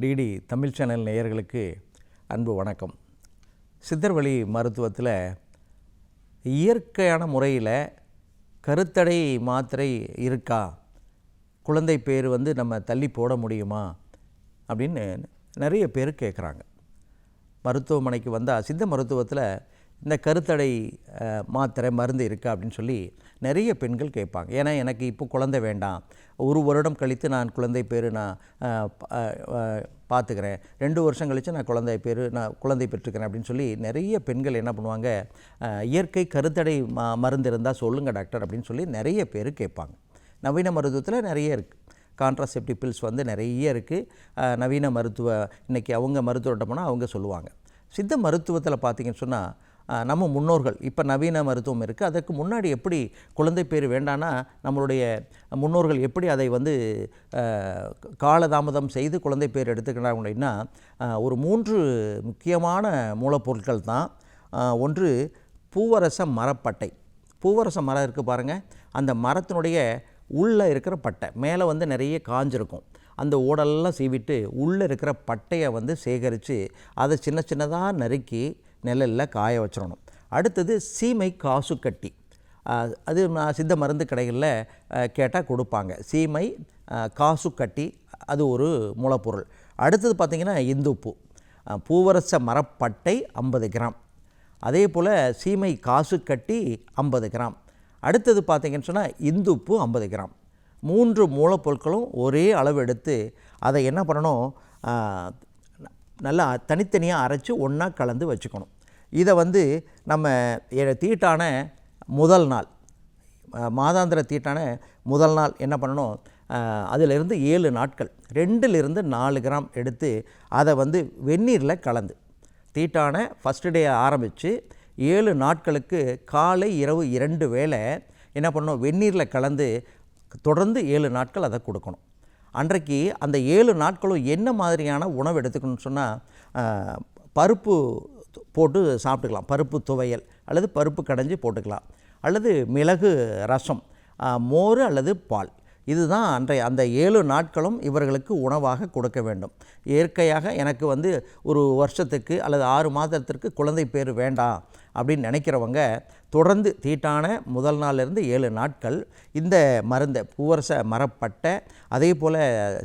DD Tamil channel நேயர்களுக்கு அன்பு வணக்கம். சித்தர்வழி மருத்துவத்தில் இயற்கையான முறையில் கருத்தடை மாத்திரை இருக்கா? குழந்தை பேர் வந்து நம்ம தள்ளி போட முடியுமா? அப்படின்னு நிறைய பேர் கேட்குறாங்க மருத்துவமனைக்கு வந்தால் சித்த மருத்துவத்தில் இந்த கருத்தடை மாத்திரை மருந்து இருக்கா அப்படின்னு சொல்லி நிறைய பெண்கள் கேட்பாங்க. ஏன்னா எனக்கு இப்போ குழந்தை வேண்டாம். ஒரு வருடம் கழித்து நான் குழந்தை பேர் நான் பார்த்துக்கிறேன். ரெண்டு வருஷம் கழித்து நான் குழந்தை பேர் நான் குழந்தை பெற்றுக்கிறேன் அப்படின்னு சொல்லி நிறைய பெண்கள் என்ன பண்ணுவாங்க இயற்கை கருத்தடை ம மருந்து இருந்தால் சொல்லுங்கள் டாக்டர் அப்படின்னு சொல்லி நிறைய பேர் கேட்பாங்க. நவீன மருத்துவத்தில் நிறைய இருக்குது கான்ட்ராசெப்டிவ் பில்ஸ் வந்து நிறைய இருக்குது நவீன மருத்துவ இன்றைக்கி அவங்க மருத்துவர்கிட்ட போனால் அவங்க சொல்லுவாங்க. சித்த மருத்துவத்தில் பார்த்தீங்கன்னு சொன்னால் நம்ம முன்னோர்கள் இப்போ நவீன மருத்துவம் இருக்குது அதற்கு முன்னாடி எப்படி குழந்தை பேர் வேண்டான்னா நம்மளுடைய முன்னோர்கள் எப்படி அதை வந்து காலதாமதம் செய்து குழந்தை பேர் எடுத்துக்கிறாங்க அப்படின்னா ஒரு மூன்று முக்கியமான மூலப்பொருட்கள் தான். ஒன்று பூவரச மரப்பட்டை. பூவரச மரம் இருக்குது பாருங்கள் அந்த மரத்தினுடைய உள்ளே இருக்கிற பட்டை மேலே வந்து நிறைய காஞ்சிருக்கும். அந்த ஓடெல்லாம் சீவிட்டு உள்ளே இருக்கிற பட்டையை வந்து சேகரித்து அதை சின்ன சின்னதாக நறுக்கி நிழலில் காய வச்சிடணும் அடுத்தது சீமை காசுக்கட்டி கட்டி. அது நான் சித்த மருந்து கடைகளில் கேட்டால் கொடுப்பாங்க. சீமை காசு காசுக்கட்டி அது ஒரு மூலப்பொருள். அடுத்தது பார்த்திங்கன்னா இந்துப்பு பூவரச மரப்பட்டை ஐம்பது கிராம். அதே போல் சீமை காசு கட்டி ஐம்பது கிராம். அடுத்தது பார்த்திங்கன்னு சொன்னால் இந்துப்பு ஐம்பது கிராம். மூன்று மூலப்பொருட்களும் ஒரே அளவு எடுத்து அதை என்ன பண்ணணும்? நல்லா தனித்தனியாக அரைச்சி ஒன்றா கலந்து வச்சுக்கணும். இதை வந்து நம்ம தீட்டான முதல் நாள் மாதாந்திர தீட்டான முதல் நாள் என்ன பண்ணணும்? அதிலிருந்து ஏழு நாட்கள் ரெண்டிலிருந்து நாலு கிராம் எடுத்து அதை வந்து வெந்நீரில் கலந்து தீட்டான ஃபஸ்ட்டு டே ஆரம்பித்து ஏழு நாட்களுக்கு காலை இரவு இரண்டு வேளை என்ன பண்ணணும்? வெந்நீரில் கலந்து தொடர்ந்து ஏழு நாட்கள் அதை கொடுக்கணும். அன்றைக்கு அந்த ஏழு நாட்களும் என்ன மாதிரியான உணவு எடுத்துக்கணும்னு சொன்னால் பருப்பு போட்டு சாப்பிட்டுக்கலாம். பருப்பு துவையல் அல்லது பருப்பு கடைஞ்சி போட்டுக்கலாம். அல்லது மிளகு ரசம் மோர் அல்லது பால். இதுதான் அன்றைய அந்த ஏழு நாட்களும் இவர்களுக்கு உணவாக கொடுக்க வேண்டும். இயற்கையாக எனக்கு வந்து ஒரு வருஷத்துக்கு அல்லது ஆறு மாதத்திற்கு குழந்தை பேர் வேண்டாம் அப்படின்னு நினைக்கிறவங்க தொடர்ந்து தீட்டான முதல் நாள்லேருந்து ஏழு நாட்கள் இந்த மருந்தை பூவரச மரப்பட்டை அதே போல்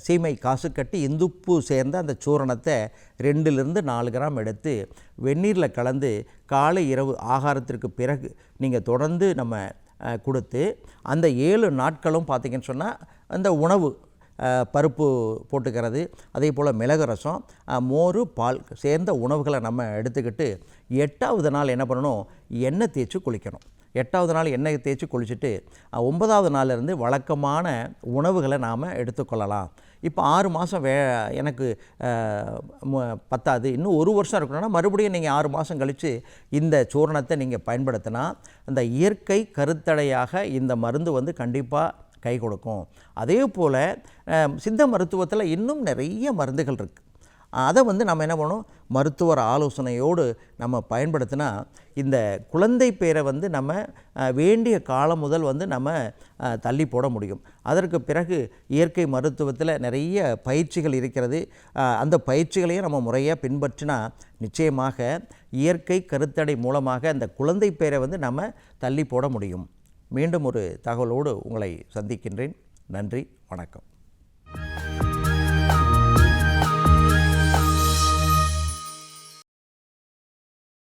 சீமை காசு கட்டி இந்துப்பு சேர்ந்த அந்த சூரணத்தை ரெண்டுலேருந்து நாலு கிராம் எடுத்து வெந்நீரில் கலந்து காலை இரவு ஆகாரத்திற்கு பிறகு நீங்கள் தொடர்ந்து நம்ம கொடுத்து அந்த ஏழு நாட்களும் பார்த்திங்கன்னு சொன்னால் அந்த உணவு பருப்பு போட்டுக்கிறது அதே போல் மிளகு ரசம் மோர் பால் சேர்ந்த உணவுகளை நம்ம எடுத்துக்கிட்டு எட்டாவது நாள் என்ன பண்ணணும்? எண்ணெய் தேய்ச்சி குளிக்கணும். எட்டாவது நாள் எண்ணெய் தேய்ச்சி குளிச்சுட்டு ஒன்பதாவது நாள்லேருந்து வழக்கமான உணவுகளை நாம் எடுத்துக்கொள்ளலாம். இப்போ ஆறு மாதம் வே எனக்கு பத்தாது. இன்னும் ஒரு வருஷம் இருக்கணும்னா மறுபடியும் நீங்கள் ஆறு மாதம் கழித்து இந்த சூரணத்தை நீங்கள் பயன்படுத்தினா அந்த இயற்கை கருத்தடையாக இந்த மருந்து வந்து கண்டிப்பாக கை கொடுக்கும். அதே போல் சித்த மருத்துவத்தில் இன்னும் நிறைய மருந்துகள் இருக்குது அதை வந்து நம்ம என்ன பண்ணணும்? மருத்துவர் ஆலோசனையோடு நம்ம பயன்படுத்தினா இந்த குழந்தை பேரை வந்து நம்ம வேண்டிய காலம் முதல் வந்து நம்ம தள்ளி போட முடியும். அதற்கு பிறகு இயற்கை மருத்துவத்தில் நிறைய பயிற்சிகள் இருக்கிறது. அந்த பயிற்சிகளையும் நம்ம முறையாக பின்பற்றினா நிச்சயமாக இயற்கை கருத்தடை மூலமாக அந்த குழந்தை பேரை வந்து நம்ம தள்ளி போட முடியும். மீண்டும் ஒரு தகவலோடு உங்களை சந்திக்கின்றேன். நன்றி வணக்கம்.